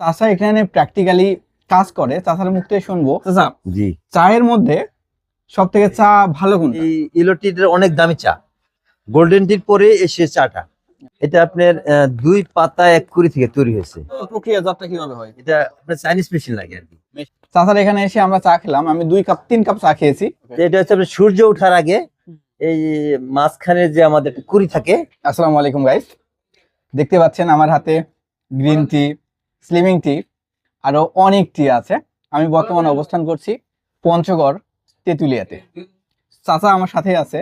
চাষা এখানে প্র্যাকটিক্যালি কাজ করে। চাষার মুখ থেকে শুনব। চাচা জি। চায়ের মধ্যে সব থেকে চা ভালো কোনটা? এই ইলোটির অনেক দামি চা। গোল্ডেন টির পরে এসে চাটা। এটা আপনার দুই পাতা এক কুড়ি থেকে তৈরি হয়েছে। প্রক্রিয়াজাতটা কীভাবে হয়? এটা আপনার চাইনিজ মেশিন লাগে আর কি। চাচার এখানে এসে আমরা চা খেলাম। আমি দুই কাপ তিন কাপ চা খেয়েছি। এটা হচ্ছে আপনার সূর্য ওঠার আগে এই মাঝখানে যে আমাদের কুড়ি থাকে। আসসালামু আলাইকুম গাইস দেখতে পাচ্ছেন আমার হাতে গ্রিন টি স্লিমিং টি আরও অনেক টি আছে। আমি বর্তমানে অবস্থান করছি পঞ্চগড় তেঁতুলিয়াতে। চাচা আমার সাথে আছে।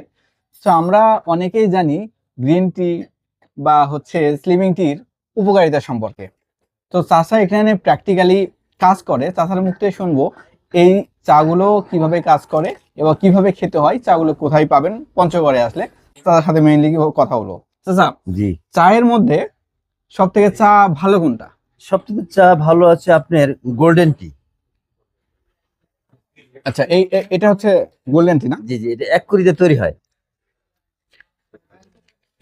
তো আমরা অনেকেই জানি গ্রিন টি বা হচ্ছে স্লিমিং টির উপকারিতা সম্পর্কে। তো চাচা এখানে প্র্যাকটিক্যালি কাজ করে। চাচার মুখ থেকে শুনব। এই চাগুলো কীভাবে কাজ করে এবং কীভাবে খেতে হয় চাগুলো কোথায় পাবেন পঞ্চগড়ে আসলে চাচার সাথে মেইনলি কথা হলো চাচা জি। চায়ের মধ্যে সব থেকে চা ভালো কোনটা? সবথেকে চা ভালো আছে আপনার গোল্ডেন টি আচ্ছা এই এটা হচ্ছে গোল্ডেন টি না? জি জি এটা এক কুড়িতে তৈরি হয়।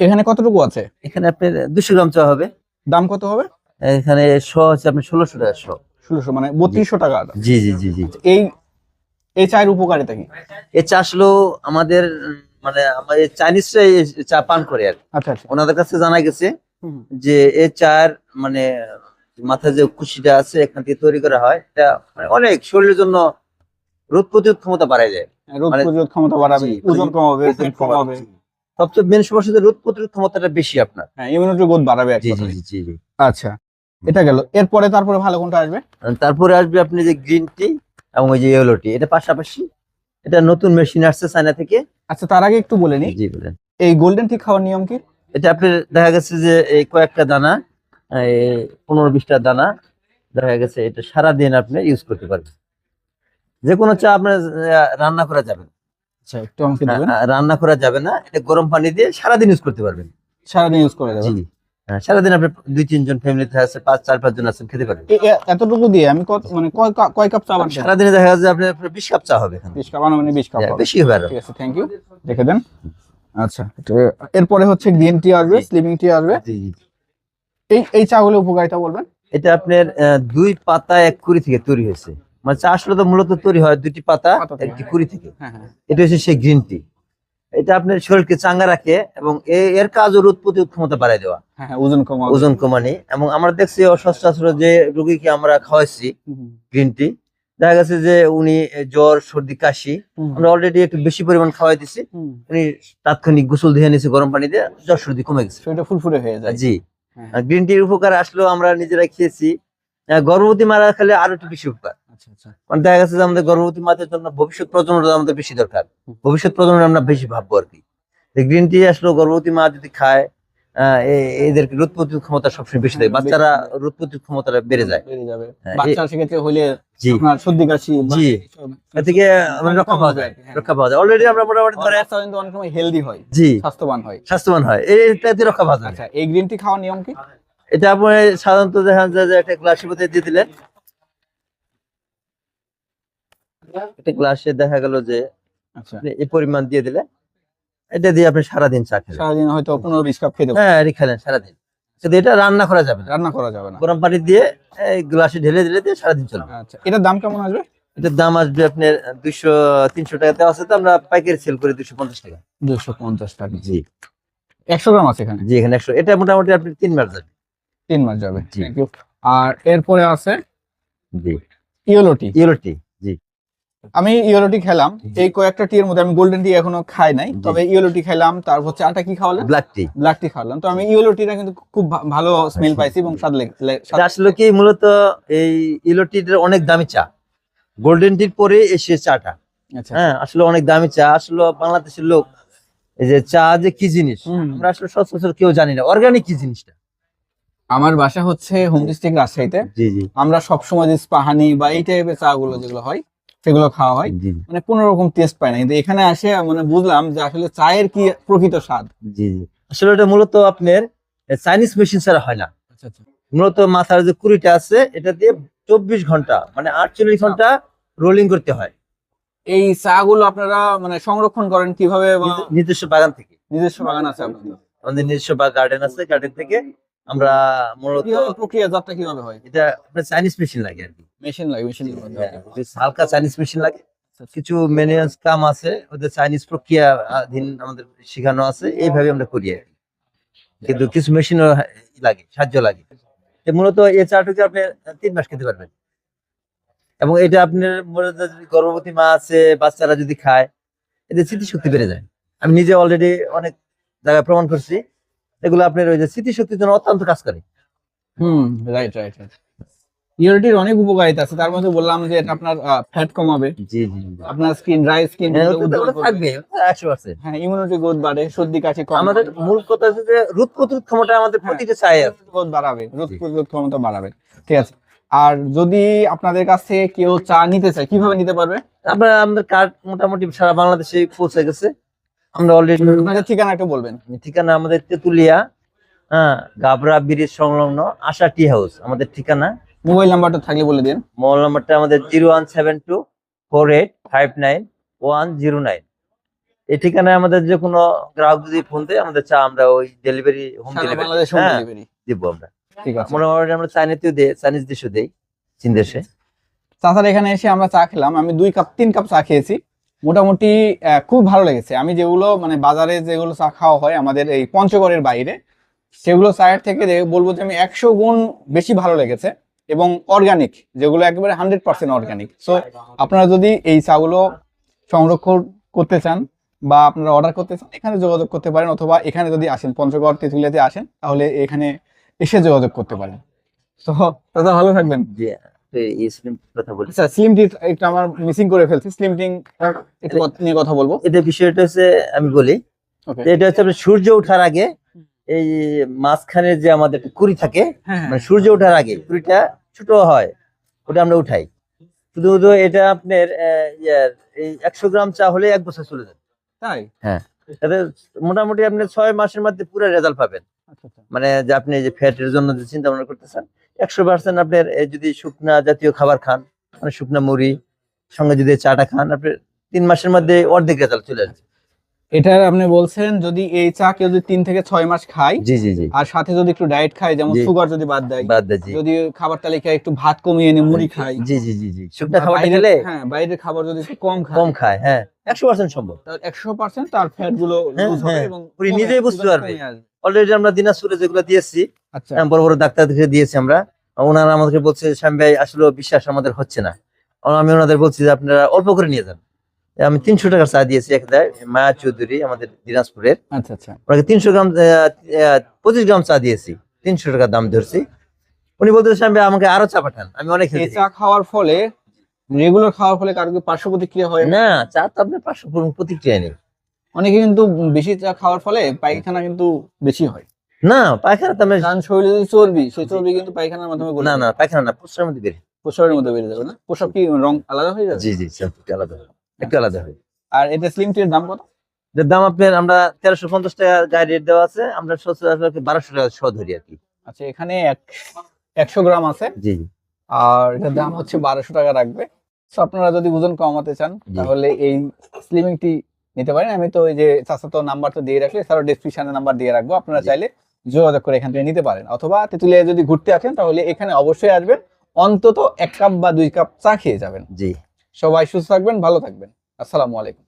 এখানে কতটুকু আছে? এখানে আপনার দুশো গ্রাম চা হবে। দাম কত হবে? এখানে শ আছে আপনার ষোলোশো টাকা শ। ষোলোশো মানে বত্রিশশো টাকা জি জি জি জি। এই এই চায়ের উপকারিতা কি? এই চা আসলো আমাদের মানে আমাদের চাইনিজরা চা পান করে আর আচ্ছা আচ্ছা। ওনাদের কাছে জানা গেছে যে এই চার মানে মাথায় যে কুশিটা আছে এখান থেকে তৈরি করা হয় এটা মানে অনেক শরীরের জন্য রোগ প্রতিরোধ ক্ষমতা বাড়ায় যায় রোগ মানে- প্রতিরোধ ক্ষমতা বাড়াবে ওজন কমাবে কমাবে। সবচেয়ে মেন সমস্যা হচ্ছে রোগ প্রতিরোধ ক্ষমতাটা বেশি আপনার। হ্যাঁ ইমিউনিটি গ্রোথ বাড়াবে জি জি জি জি জি। আচ্ছা এটা গেল। এরপরে তারপরে ভালো কোনটা আসবে? তারপরে আসবে আপনি যে গ্রিন টি এবং ওই যে ইয়েলো টি এটা পাশাপাশি এটা নতুন মেশিন আসছে চায়না থেকে। আচ্ছা তার আগে একটু বলে নি। জি বলেন। এই গোল্ডেন টি খাওয়ার নিয়ম কি? এটা আপনার দেখা গেছে যে এই কয়েকটা দানা পনেরো বিশটা দানা দেখা গেছে এটা সারাদিন আপনি ইউজ করতে পারবেন। যে কোনো চা আপনার রান্না করা যাবে না। আচ্ছা একটু আমাকে রান্না করা যাবে না এটা গরম পানি দিয়ে সারাদিন ইউজ করতে পারবেন। সারাদিন ইউজ করে জি হ্যাঁ, সারাদিন আপনি দুই তিনজন ফ্যামিলিতে আছে পাঁচ চার পাঁচ জন আছেন খেতে এ- এতটুকু দিয়ে আমি মানে কয় কাপ চা বানাতে সারাদিনে দেখা যাচ্ছে আপনার বিশ কাপ চা হবে বিশ কাপ মানে বিশ কাপ হ্যাঁ, হবে। বেশি হবে ঠিক আছে থ্যাংক ইউ রেখে দেন। আচ্ছা এরপরে হচ্ছে গ্রিন টি আসবে। স্লিমিং টি আসবে। জি, জি। এই এই চাগুলো উপকারিতা বলবেন? এটা আপনার দুই পাতা এক কুড়ি থেকে তৈরি হয়েছে। মানে চা আসলে তো মূলত তৈরি হয় দুটি পাতা একটি কুড়ি থেকে। হ্যাঁ হ্যাঁ এটা হচ্ছে সেই গ্রিন টি এটা আপনার শরীরকে চাঙ্গা রাখে এবং এর কাজ ও রোধ প্রতিরোধ ক্ষমতা বাড়ায় দেওয়া। হ্যাঁ হ্যাঁ ওজন কমাবে। ওজন কমানি। এবং আমরা দেখছি আসলে যে রোগীকে আমরা খাওয়াইছি গ্রিন টি দেখা গেছে যে উনি জ্বর সর্দি কাশি আমরা অলরেডি একটু বেশি পরিমাণ খাওয়াই দিছি। উনি তাৎক্ষণিক গোসল দিয়ে নিয়েছে গরম পানি দিয়ে জ্বর সর্দি কমে গেছে। শরীরটা ফুরফুরে হয়ে যায়। জি। হ্যাঁ, গ্রিন টির উপকার আসলেও আমরা নিজেরা খেয়েছি। গর্ভবতী মারা খেলে আরও একটু বেশি উপকার। আচ্ছা আচ্ছা। মানে দেখা গেছে যে আমাদের গর্ভবতী মাতার জন্য ভবিষ্যৎ প্রজন্মটা আমাদের বেশি দরকার। ভবিষ্যৎ প্রজন্ম আমরা বেশি ভাববো আর কি। গ্রিন টি আসলে গর্ভবতী মা যদি খায় এদের রোধ প্রতিরোধ ক্ষমতা সবসময় বেশি থাকে বাচ্চারা থাকে। রোধ প্রতিরোধ ক্ষমতাটা বেড়ে যায়। বেড়ে যাবে। হ্যাঁ, বাচ্চা সেক্ষেত্রে হলে আপনার সর্দি কাশি জি। থেকে মানে রক্ষা পাওয়া যায়। হ্যাঁ। রক্ষা পাওয়া যায়। অলরেডি আমরা মোটামুটি ধরে বাচ্চা কিন্তু অনেক সময় হেলদি হয় জি। স্বাস্থ্যবান হয়। স্বাস্থ্যবান হয়। এটাতে রক্ষা পাওয়া যায়। আচ্ছা এই গ্রিন টি খাওয়ার নিয়ম কি? এটা আপনি সাধারণত দেখা যায় যে একটা গ্লাসের মধ্যে দিয়ে দিলেন একটা গ্লাসে দেখা গেল যে আচ্ছা। এই পরিমাণ দিয়ে দিলে এটা দিয়ে আপনি সারাদিন চা খেলেন। সারাদিন হয়তো পনেরো বিশ কাপ খেতে হ্যাঁ এটা খেলেন সারাদিন। কিন্তু এটা রান্না করা যাবে না। রান্না করা যাবে না। গরম পানি দিয়ে এই গ্লাসে ঢেলে দিলে দিয়ে সারাদিন চলবে। আচ্ছা এটার দাম কেমন আসবে? এটার দাম আসবে আপনার দুইশো তিনশো টাকাতে আছে তো আমরা পাইকারি সেল করি দুশো পঞ্চাশ টাকা। দুশো পঞ্চাশ টাকা। জি। একশো গ্রাম আছে এখানে? জি এখানে একশো। এটা মোটামুটি আপনি তিন মাস যাবে। তিন মাস যাবে। জি। আর এরপরে আছে জি। ইয়েলোটি ইউরোটি জি আমি ইয়েলোটি খেলাম। এই কয়েকটা টির মধ্যে আমি গোল্ডেন টি এখনও খাই নাই। তবে ইয়েলোটি খেলাম তারপর চাটা কি খাওয়ালাম ব্ল্যাক টি। ব্ল্যাক টি খাওয়ালাম। তো আমি ইয়েলোটিটা কিন্তু খুব ভালো স্মেল আচ্ছা। পাইছি এবং স্বাদ লেগ- লে- স্বাদ- এটা আসলে কি মূলত এই ইলোটির অনেক দামি চা। গোল্ডেন টির পরে এসে চাটা। আচ্ছা। হ্যাঁ আসলে অনেক দামি চা। আসলে বাংলাদেশের লোক এই যে চা যে কি জিনিস। আমরা আসলে সচরাচর কেউ জানি না। অর্গানিক কি জিনিসটা? আমার বাসা হচ্ছে হোম ডিস্ট্রিক্ট রাজশাহীতে। জি জি। আমরা সবসময় যে স্পাহানি বা এই টাইপের চা গুলো যেগুলো হয় সেগুলো খাওয়া হয়। মানে কোনো রকম টেস্ট পায় না। কিন্তু এখানে আসে মানে বুঝলাম যে আসলে চায়ের কি প্রকৃত স্বাদ। জি জি। আসলে এটা মূলত আপনার চাইনিজ মেশিন ছাড়া হয় না। আচ্ছা আচ্ছা। মূলত মাথার যে কুড়িটা আছে এটা দিয়ে চব্বিশ ঘণ্টা মানে আটচল্লিশ ঘণ্টা রোলিং করতে হয়। এই চা গুলো আপনারা মানে সংরক্ষণ করেন কীভাবে বা নিজস্ব বাগান থেকে। নিজস্ব বাগান আছে আপনাদের। আমাদের নিজস্ব বা গার্ডেন আছে গার্ডেন থেকে আমরা মূলত প্রক্রিয়াজাতটা কীভাবে হয়? এটা আপনার চাইনিজ মেশিন লাগে আর কি। মেশিন লাগে মেশিন হ্যাঁ, হালকা চাইনিজ মেশিন লাগে। কিছু কাম আছে ওদের চাইনিজ প্রক্রিয়া আধীন আমাদের শেখানো আছে এইভাবে আমরা করি আর কিন্তু কিছু মেশিনও লাগে সাহায্য লাগে। মূলত চাটুকে আপনি তিন মাস খেতে পারবেন। এবং এটা আপনার মূলত যদি গর্ভবতী মা আছে বাচ্চারা যদি খায় এদের স্মৃতিশক্তি বেড়ে যায়। আমি নিজে অলরেডি অনেক জায়গায় প্রমাণ করছি। এগুলো আপনার ওই যে স্মৃতিশক্তির জন্য অত্যন্ত কাজ করে। হুম রাইট রাইট রাইট ইউরিটির অনেক উপকারিতা আছে। তার মধ্যে বললাম যে এটা আপনার ফ্যাট কমাবে। জি জি আপনার স্কিন ড্রাই স্কিন থাকবে হ্যাঁ ইমিউনিটি গ্রোথ বাড়ে সর্দি কাশি কম আমাদের মূল কথা হচ্ছে যে রোধ প্রতিরোধ ক্ষমতা আমাদের হ্যাঁ। প্রতিটা চাই আছে। গ্রোথ বাড়াবে রোগ প্রতিরোধ ক্ষমতা বাড়াবে। ঠিক আছে। আর যদি আপনাদের কাছ থেকে কেউ চা নিতে চায় কীভাবে নিতে পারবে? আমরা আমাদের কার্ড মোটামুটি সারা বাংলাদেশে পৌঁছে গেছে। আমরা অলরেডি আপনাদের ঠিকানা একটু বলবেন। ঠিকানা আমাদের তেতুলিয়া হ্যাঁ গাবরা ব্রিজ সংলগ্ন আশা টি হাউস আমাদের ঠিকানা। মোবাইল নাম্বারটা থাকলে বলে দিন। মোবাইল নাম্বারটা আমাদের zero one seven two four eight five nine one zero nine. এই ঠিকানায় আমাদের যে কোনো গ্রাহক যদি ফোন দেয় আমাদের চা আমরা ওই ডেলিভারি হোম ডেলিভারি দিব আমরা। ঠিক আছে। মোটামুটি আমরা চাইনিতেও দেই চাইনিজ দেশও দেই চীন দেশে। চাচার এখানে এসে আমরা চা খেলাম। আমি দুই কাপ তিন কাপ চা খেয়েছি। মোটামুটি খুব ভালো লেগেছে। আমি যেগুলো মানে বাজারে যেগুলো চা খাওয়া হয় আমাদের এই পঞ্চগড়ের বাইরে সেগুলো চায়ের থেকে বলব যে আমি একশো গুণ বেশি ভালো লেগেছে। এবং অর্গানিক যেগুলো একেবারে হান্ড্রেড পার্সেন্ট অর্গানিক সো আপনারা যদি এই চাগুলো সংরক্ষণ করতে চান বা আপনারা অর্ডার করতে চান এখানে যোগাযোগ করতে পারেন অথবা এখানে যদি আসেন পঞ্চগড় তেঁতুলিয়াতে আসেন তাহলে এখানে এসে যোগাযোগ করতে পারেন। তো দাদা ভালো থাকবেন। কথা বলি আচ্ছা স্লিম টি একটু আমার মিসিং করে ফেলছি। স্লিম টিং নিয়ে কথা বলব। এটা বিষয়টা হচ্ছে আমি বলি এটা হচ্ছে সূর্য ওঠার আগে এই মাঝখানে যে আমাদের কুড়ি থাকে হ্যাঁ মানে সূর্য ওঠার আগে কুড়িটা ছোট হয় ওটা আমরা উঠাই। শুধু শুধু এটা আপনার এই একশো গ্রাম চা হলে এক বছর চলে যাবে তাই? তাতে মোটামুটি আপনি ছয় মাসের মধ্যে পুরো রেজাল্ট পাবেন। আচ্ছা আচ্ছা। মানে যে আপনি যে ফ্যাটের জন্য যে চিন্তা ভাবনা করতেছেন একশো পার্সেন্ট আপনার যদি শুকনা জাতীয় খাবার খান মানে শুকনা মুড়ি সঙ্গে যদি চাটা খান আপনি তিন মাসের মধ্যে অর্ধেক রেজাল্ট চলে আসবে। এটা আপনি বলছেন যদি এই চা কেউ যদি তিন থেকে ছয় মাস খায় জি জি জি। আর সাথে যদি একটু ডায়েট খায় যেমন সুগার যদি বাদ দেয় বাদ দেয় যদি খাবার তালিকায় একটু ভাত কমিয়ে এনে মুড়ি খায়। জি জি জি জি। শুকনা খাবার খেলে হ্যাঁ বাইরের খাবার যদি কম খায়। কম খায় হ্যাঁ। একশো পার্সেন্ট সম্ভব। একশো পার্সেন্ট তার ফ্যাটগুলো হ্যাঁ, lose হবে হ্যাঁ। এবং উনি নিজেই বুঝতে পারবে। অলরেডি আমরা দিনাজপুরে যেগুলো দিয়েছি আচ্ছা। হ্যাঁ, বড় বড় ডাক্তার দেখে দিয়েছি আমরা। ওনারা আমাদেরকে বলছে স্বামী ভাই আসলে বিশ্বাস আমাদের হচ্ছে না। আমি ওনাদের বলছি যে আপনারা অল্প করে নিয়ে যান। আমি তিনশো টাকার চা দিয়েছি এক মায়া চৌধুরী আমাদের দিনাজপুরের। আচ্ছা আচ্ছা। ওনাকে তিনশো গ্রাম পঁচিশ গ্রাম চা দিয়েছি। তিনশো টাকা দাম ধরছি। উনি বলতে ভাই আমাকে আরও চা পাঠান আমি অনেক চা খাওয়ার ফলে রেগুলার খাওয়ার ফলে কারও কি পার্শ্ব প্রতিক্রিয়া হয়? না চা তো আপনার পাঁচশো প্রতিক্রিয়া নেই। অনেকে কিন্তু বেশি চা খাওয়ার ফলে পায়খানা কিন্তু বেশি হয়। না পায়খানা তো কারণ শরীরে যদি চর্বি সেই চর্বি কিন্তু পায়খানার মাধ্যমে না। না পায়খানা না প্রস্রাবের মধ্যে বেরিয়ে প্রস্রাবের মধ্যে বেরিয়ে যাবে না? প্রস্রাব কি রং আলাদা হয়ে যাবে জি জি একটু আলাদা হয় একটু আলাদা হয় আর এটা স্লিম টির দাম কত? এটার দাম আপনার আমরা তেরোশো পঞ্চাশ টাকা গায়ে রেট দেওয়া আছে আমরা সচরাচর বারোশো টাকা শ ধরি আর কি। আচ্ছা এখানে একশো গ্রাম আছে। জি জি। আর এটার দাম হচ্ছে বারোশো টাকা রাখবে। তো আপনারা যদি ওজন কমাতে চান তাহলে এই স্লিমিং টি নিতে পারেন। আমি তো ওই যে চাচাতো নাম্বার তো দিয়ে রাখলে এছাড়াও ডেসক্রিপশনে নাম্বার দিয়ে রাখব। আপনারা চাইলে যোগাযোগ করে এখান থেকে নিতে পারেন। অথবা তেঁতুলিয়া যদি ঘুরতে আসেন তাহলে এখানে অবশ্যই আসবেন। অন্তত এক কাপ বা দুই কাপ চা খেয়ে যাবেন। জি। সবাই সুস্থ থাকবেন ভালো থাকবেন। আসসালামু আলাইকুম।